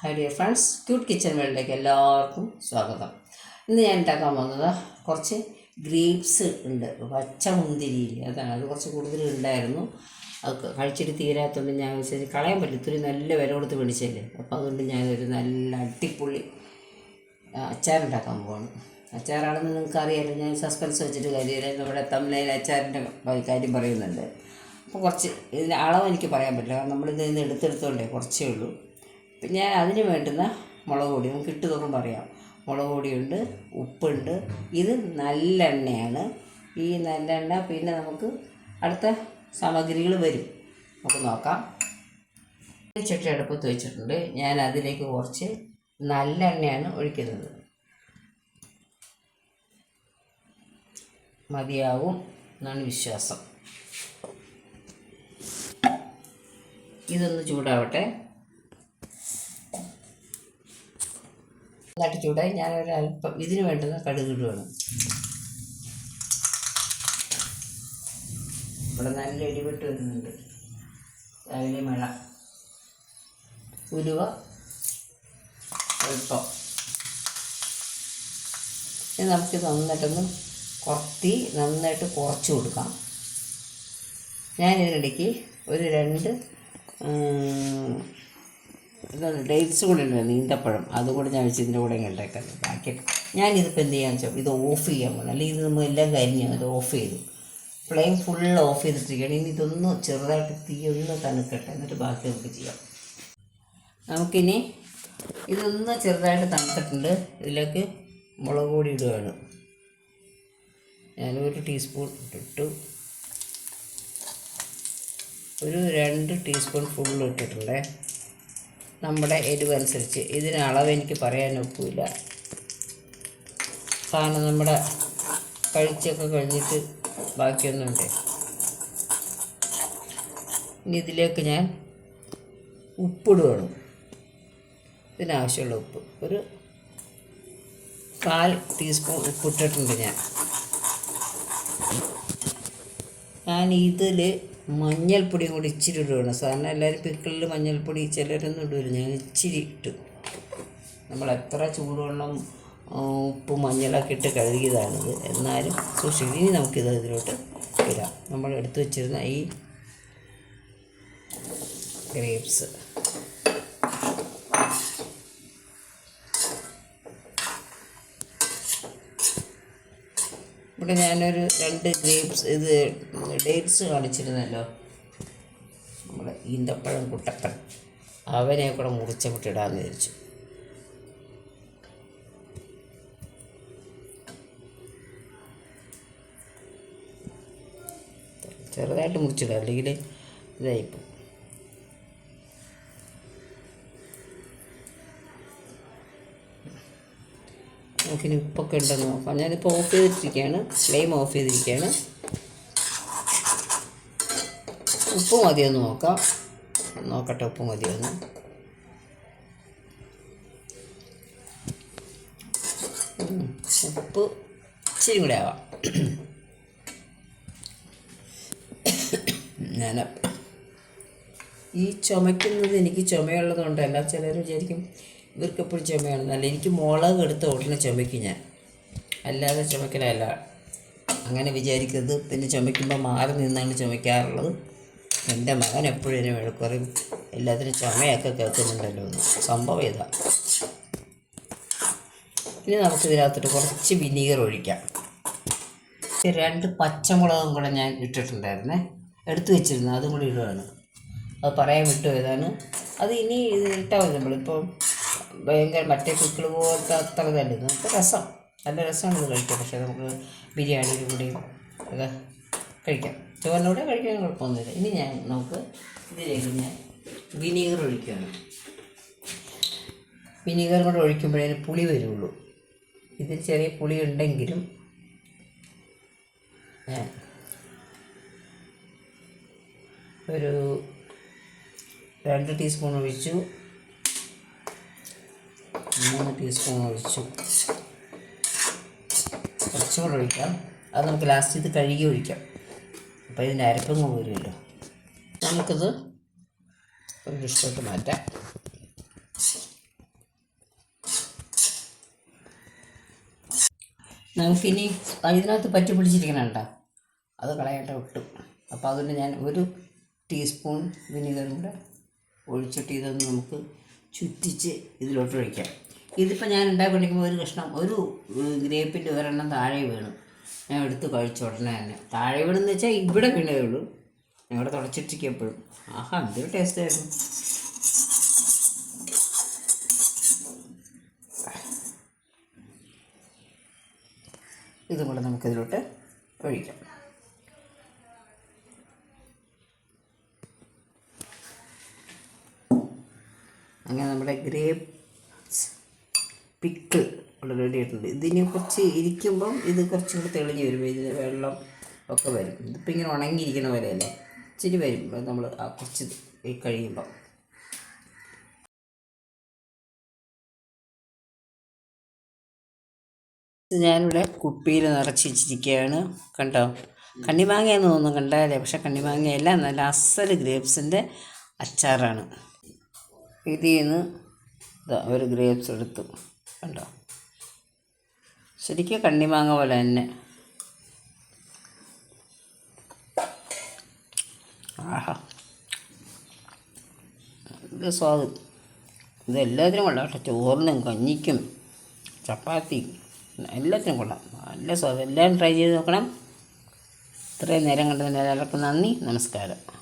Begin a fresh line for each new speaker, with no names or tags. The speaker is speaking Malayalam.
Hi dear friends cute kitchen വേൾഡിലേക്ക് എല്ലാവർക്കും സ്വാഗതം. ഇന്ന് ഞാൻ ഉണ്ടാക്കാൻ പോകുന്നത് കുറച്ച് ഗ്രേപ്സ് ഉണ്ട്. പച്ച മുന്തിരിയില്ല അതാണ്. അത് കുറച്ച് കൂടുതൽ ഉണ്ടായിരുന്നു. അത് കഴിച്ചിട്ട് തീരാത്തതുകൊണ്ട് ഞാൻ വിചാരിച്ചു കളയാൻ പറ്റും ഇത്തിരി നല്ല വില കൊടുത്ത് മേടിച്ചല്ലേ. അപ്പോൾ അതുകൊണ്ട് ഞാനൊരു നല്ല അടിപൊളി അച്ചാറുണ്ടാക്കാൻ പോവാണ്. അച്ചാറാണെന്ന് നിങ്ങൾക്ക് അറിയാമല്ലോ ഞാൻ സസ്പെൻസ് വെച്ചിട്ട് കാര്യമില്ല. നമ്മുടെ തമിഴിൽ അച്ചാറിന്റെ കാര്യം പറയുന്നുണ്ട്. അപ്പോൾ കുറച്ച് ഇതിന്റെ അളവ് എനിക്ക് പറയാൻ പറ്റില്ല. കാരണം നമ്മളിത് നിന്ന് എടുത്തെടുത്തോണ്ടേ കുറച്ചേ ഉള്ളൂ. പിന്നെ അതിന് വേണ്ടുന്ന മുളക് പൊടി നമുക്ക് ഇട്ട് നോക്കുമ്പോൾ അറിയാം മുളക് പൊടിയുണ്ട് ഉപ്പുണ്ട്. ഇത് നല്ലെണ്ണയാണ്. ഈ നല്ലെണ്ണ പിന്നെ നമുക്ക് അടുത്ത സാമഗ്രികൾ വരും. നമുക്ക് നോക്കാം. ചട്ടി അടുപ്പത്ത് വെച്ചിട്ടുണ്ട്. ഞാൻ അതിലേക്ക് കുറച്ച് നല്ലെണ്ണയാണ് ഒഴിക്കുന്നത്. മതിയാവും എന്നാണ് വിശ്വാസം. ഇതൊന്ന് ചൂടാവട്ടെ. നന്നായിട്ട് ചൂടായി അല്പം ഇതിന് വേണ്ടുന്ന കടുക് ഇടുകയാണ് ഇവിടെ നല്ല ഇടിവെട്ട് വരുന്നുണ്ട്. രാവിലെ മഴ. ഉലുവ അല്പം. ഇനി നമുക്ക് നന്നായിട്ടൊന്ന് കുറത്തി നന്നായിട്ട് കുറച്ച് കൊടുക്കാം. ഞാൻ ഇതിനിടയ്ക്ക് ഒരു രണ്ട് ഇതാണ് ഡേറ്റ്സ് കൂടെ ഉണ്ട് നീന്തപ്പഴം. അതുകൂടെ ഞാൻ വെച്ച് ഇതിന്റെ കൂടെ ഉണ്ടാക്കാം ബാക്കി ഞാനിതിപ്പോൾ എന്ത് ചെയ്യാന്ന് വെച്ചാൽ ഇത് ഓഫ് ചെയ്യാൻ പോകണം അല്ലെങ്കിൽ ഇത് നമ്മൾ എല്ലാം കരിഞ്ഞ് അത് ഓഫ് ചെയ്തു. ഫ്ലെയിം ഫുൾ ഓഫ് ചെയ്തിട്ടിരിക്കുകയാണ്. ഇനി ഇതൊന്ന് ചെറുതായിട്ട് തീ ഒന്ന് തണുക്കട്ടെ. എന്നിട്ട് ബാക്കി നമുക്ക് ചെയ്യാം. നമുക്കിനി ഇതൊന്ന് ചെറുതായിട്ട് തണുത്തിട്ടുണ്ട്. ഇതിലേക്ക് മുളക് പൊടി ഇടുകയാണ്. ഞാനൊരു ടീസ്പൂൺ ഇട്ടു ഒരു രണ്ട് ടീസ്പൂൺ ഫുള്ള് ഇട്ടിട്ടുണ്ടേ. നമ്മുടെ എരിവ് അനുസരിച്ച് ഇതിന് അളവ് എനിക്ക് പറയാൻ ഒക്കില്ല. കാരണം നമ്മുടെ കഴിച്ചൊക്കെ കഴിഞ്ഞിട്ട് ബാക്കിയൊന്നുണ്ട്. ഇനി ഇതിലേക്ക് ഞാൻ ഉപ്പിടുകയാണ് ഇതിനാവശ്യമുള്ള ഉപ്പ്. ഒരു കാൽ ടീസ്പൂൺ ഉപ്പിട്ടിട്ടുണ്ട് ഞാൻ. ഞാൻ ഇതിൽ മഞ്ഞൾപ്പൊടി കൂടി ഇച്ചിരി ഇടുകയാണ് സാധാരണ എല്ലാവരും പിക്കിളിൽ മഞ്ഞൾപ്പൊടി ചിലരൊന്നും ഇടില്ല ഞാൻ ഇച്ചിരി ഇട്ടു. നമ്മൾ എത്ര ചൂടുവെള്ളം ഉപ്പ് മഞ്ഞളൊക്കെ ഇട്ട് കഴുകിയതാണിത്. എന്നാലും സൂക്ഷിക്കും. ഇനി നമുക്കിത് ഇതിലോട്ട് ഇടാം. നമ്മൾ എടുത്തു വെച്ചിരുന്ന ഈ ഗ്രേപ്സ്. ഇവിടെ ഞാനൊരു രണ്ട് ഗ്രേപ്സ് ഇത് ഡേറ്റ്സ് കാണിച്ചിരുന്നല്ലോ. നമ്മുടെ ഈന്തപ്പഴം കുട്ടപ്പൻ. അവനെ കൂടെ മുറിച്ചങ്ങോട്ട് ഇടാമെന്ന് വിചാരിച്ചു. ചെറുതായിട്ട് മുറിച്ചിടാം അല്ലെങ്കിൽ ഇതായിപ്പോൾ നമുക്കിനി ഉപ്പൊക്കെ ഉണ്ടെന്ന് നോക്കാം. ഞാനിപ്പോൾ ഓഫ് ചെയ്തിട്ടിരിക്കുകയാണ്. ഫ്ലെയിം ഓഫ് ചെയ്തിരിക്കുകയാണ്. ഉപ്പ് മതിയെന്ന് നോക്കാം. നോക്കട്ടെ ഉപ്പ് മതിയെന്ന് ഉപ്പ് ഇച്ചിരി കൂടെ ആവാം. ഞാൻ ഈ ചുമയ്ക്കുന്നത് എനിക്ക് ചുമയുള്ളതുകൊണ്ട് എല്ലാ ചിലർ വിചാരിക്കും എപ്പോഴും ചുമയാണെന്നല്ല എനിക്ക് മുളക് എടുത്ത ഉടനെ ചുമയ്ക്കും ഞാൻ. അല്ലാതെ ചുമക്കലല്ല അങ്ങനെ വിചാരിക്കരുത്. പിന്നെ ചുമയ്ക്കുമ്പോൾ മാറി നിന്നാണ് ചുമയ്ക്കാറുള്ളത്. എന്റെ മകൻ എപ്പോഴും എന്നെ വഴക്ക് പറയും. എല്ലാത്തിനും ചുമയൊക്കെ കേൾക്കുന്നുണ്ടല്ലോ എന്ന്. സംഭവം ഇതാ. ഇനി നമുക്ക് ഇതിനകത്തോട്ട് കുറച്ച് വിനീഗർ ഒഴിക്കാം. രണ്ട് പച്ചമുളകും കൂടെ ഞാൻ ഇട്ടിട്ടുണ്ടായിരുന്നേ. എടുത്തു വെച്ചിരുന്നു. അതും കൂടി ഇടുകയാണ് അത് പറയാൻ വിട്ടു ഏതാണ് അത് ഇനി ഇത് ഇട്ടാൽ മതി നമ്മളിപ്പം ഭയങ്കര മറ്റേ കുക്കിൾ പോലത്തെ അത്ര നമുക്ക് രസം. നല്ല രസമാണ് ഇത് കഴിക്കാൻ. പക്ഷേ നമുക്ക് ബിരിയാണിയുടെ കൂടെയും ഒക്കെ കഴിക്കാം. ചോറിനൂടെ കഴിക്കാൻ കുഴപ്പമൊന്നുമില്ല. ഇനി ഞാൻ നമുക്ക് ഇതിലേക്ക് ഞാൻ വിനീഗർ ഒഴിക്കുകയാണ്. വിനീഗർ കൂടെ ഒഴിക്കുമ്പോഴേ പുളി വരുള്ളൂ. ഇതിൽ ചെറിയ പുളി ഉണ്ടെങ്കിലും ഒരു രണ്ട് ടീസ്പൂൺ ഒഴിച്ചു. മൂന്ന് ടീസ്പൂൺ ഒഴിച്ചു. കുറച്ചും കൂടെ ഒഴിക്കാം. അത് നമുക്ക് ലാസ്റ്റ് ഇത് കഴുകി ഒഴിക്കാം. അപ്പോൾ ഇതിന്റെ അരപ്പൊന്നും വരുമല്ലോ നമുക്കിത് ഒരു ഡിഷോട്ട് മാറ്റാം. നമുക്കിനി ഇതിനകത്ത് പറ്റി പിടിച്ചിരിക്കണണ്ട അത് കളയട്ടെ ഒട്ടും. അപ്പോൾ അതുകൊണ്ട് ഞാൻ ഒരു ടീസ്പൂൺ വിനീഗറും കൂടെ ഒഴിച്ചിട്ട് ഇതൊന്ന് നമുക്ക് ചുറ്റിച്ച് ഇതിലോട്ട് ഒഴിക്കാം. ഇതിപ്പോൾ ഞാൻ ഉണ്ടാക്കിക്കൊണ്ടിരിക്കുമ്പോൾ ഒരു കഷ്ണം ഒരു ഗ്രേപ്പിന്റെ ഒരെണ്ണം താഴെ വേണം. ഞാൻ എടുത്ത് കഴിച്ച ഉടനെ തന്നെ. താഴെ വീണെന്ന് വെച്ചാൽ ഇവിടെ വീണേ ഉള്ളൂ. ഇവിടെ തുടച്ചിട്ടിരിക്കും എപ്പോഴും. ആഹാ എന്തൊരു ടേസ്റ്റ് ആയിരുന്നു. ഇതും നമുക്കിതിലോട്ട് ഒഴിക്കാം. അങ്ങനെ നമ്മുടെ ഗ്രേപ്പ് പിക്കിൾ ഇവിടെ റെഡി ആയിട്ടുണ്ട് ഇതിനെ കുറച്ച് ഇരിക്കുമ്പം ഇത് കുറച്ചും കൂടി തെളിഞ്ഞ് വരും. ഇതിന് വെള്ളം ഒക്കെ വരും. ഇതിപ്പോൾ ഇങ്ങനെ ഉണങ്ങിയിരിക്കുന്ന പോലെയല്ലേ? ഇച്ചിരി വരും. നമ്മൾ കുറച്ച് കഴിയുമ്പം. ഞാനിവിടെ കുപ്പിയിൽ നിറച്ച് വെച്ചിരിക്കുകയാണ്. കണ്ടോ? കണ്ണിമാങ്ങയെന്ന് തോന്നുന്നു കണ്ടാലേ. പക്ഷെ കണ്ണിമാങ്ങയല്ല. നല്ല അസൽ ഗ്രേപ്സിന്റെ അച്ചാറാണ്. ഇതിൽ നിന്ന് ഒരു ഗ്രേപ്സ് എടുത്തു. കണ്ടോ? ശരിക്കും കണ്ണിമാങ്ങ പോലെ തന്നെ. ആഹാ. സ്വാദ്. ഇത് എല്ലാത്തിനും കൊള്ളാം കേട്ടോ. ചോറിനും കഞ്ഞിക്കും ചപ്പാത്തി എല്ലാത്തിനും കൊള്ളാം. നല്ല സ്വാദ്. എല്ലാവരും ട്രൈ ചെയ്ത് നോക്കണം. ഇത്രയും നേരം കണ്ടതിന് എല്ലാവർക്കും നന്ദി. നമസ്കാരം.